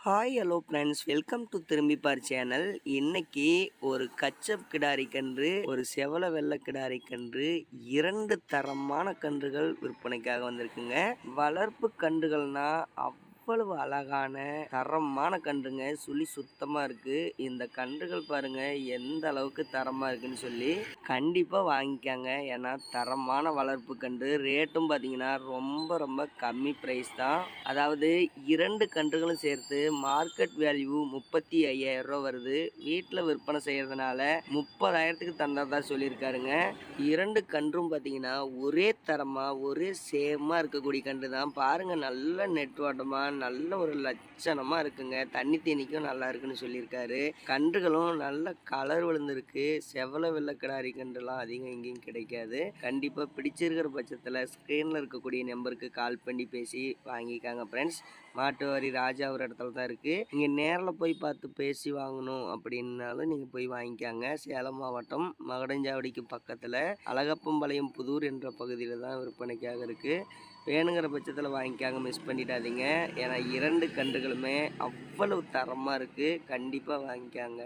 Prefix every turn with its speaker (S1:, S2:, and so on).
S1: Hi hello friends welcome to Thirumbippar channel இன்னைக்கு ஒரு ketchup கிடாரி கன்று ஒரு செவல வெள்ளை கிடாரி கன்று இரண்டு தரமான கன்றுகள் விற்பனைக்காக வந்திருக்குங்க வளர்ப்பு கன்றுகள்னா எவ்வளவு அழகான தரமான கன்றுங்க. சுழி சுத்தமாக இருக்குது இந்த கன்றுகள் பாருங்க எந்த அளவுக்கு தரமாக இருக்குன்னு சொல்லி கண்டிப்பாக வாங்கிக்காங்க. ஏன்னா தரமான வளர்ப்பு கன்று. ரேட்டும் பார்த்தீங்கன்னா ரொம்ப ரொம்ப கம்மி ப்ரைஸ் தான். அதாவது இரண்டு கன்றுகளும் சேர்த்து மார்க்கெட் வேல்யூ முப்பத்தி ஐயாயிரம் ரூபா வருது. வீட்டில் விற்பனை செய்கிறதுனால முப்பதாயிரத்துக்கு தந்ததா சொல்லியிருக்காருங்க. இரண்டு கன்றும் பார்த்தீங்கன்னா ஒரே தரமாக ஒரே சேமாக இருக்கக்கூடிய கன்று தான். பாருங்கள் நல்ல நெட்வாட்டமாக நல்ல ஒரு லட்சணமாக இருக்குங்க. தண்ணி தேனிக்கும் நல்லா இருக்குன்னு சொல்லியிருக்காரு. கன்றுகளும் நல்ல கலர் விழுந்திருக்கு. செவல வெள்ளக்கிடாரி கன்றுலாம் அதிகம் எங்கேயும் கிடைக்காது. கண்டிப்பாக பிடிச்சிருக்கிற பட்சத்தில் ஸ்க்ரீனில் இருக்கக்கூடிய நம்பருக்கு கால் பண்ணி பேசி வாங்கிக்காங்க ஃப்ரெண்ட்ஸ் மாட்டுவாரி ராஜா ஒரு இடத்துல தான் இருக்குது நீங்கள் நேரில் போய் பார்த்து பேசி வாங்கணும் அப்படின்னாலும் நீங்கள் போய் வாங்கிக்காங்க. சேலம் மாவட்டம் மகடஞ்சாவடிக்கு பக்கத்தில் அழகப்பம்பாளையம் புதூர் என்ற பகுதியில் தான் விற்பனைக்காக இருக்குது வேணுங்கிற பட்சத்தில் வாங்கிக்காங்க மிஸ் பண்ணிடாதீங்க. ஏன்னா இரண்டு கன்றுகளுமே அவ்வளவு தரமாக இருக்குது கண்டிப்பாக வாங்கிக்காங்க.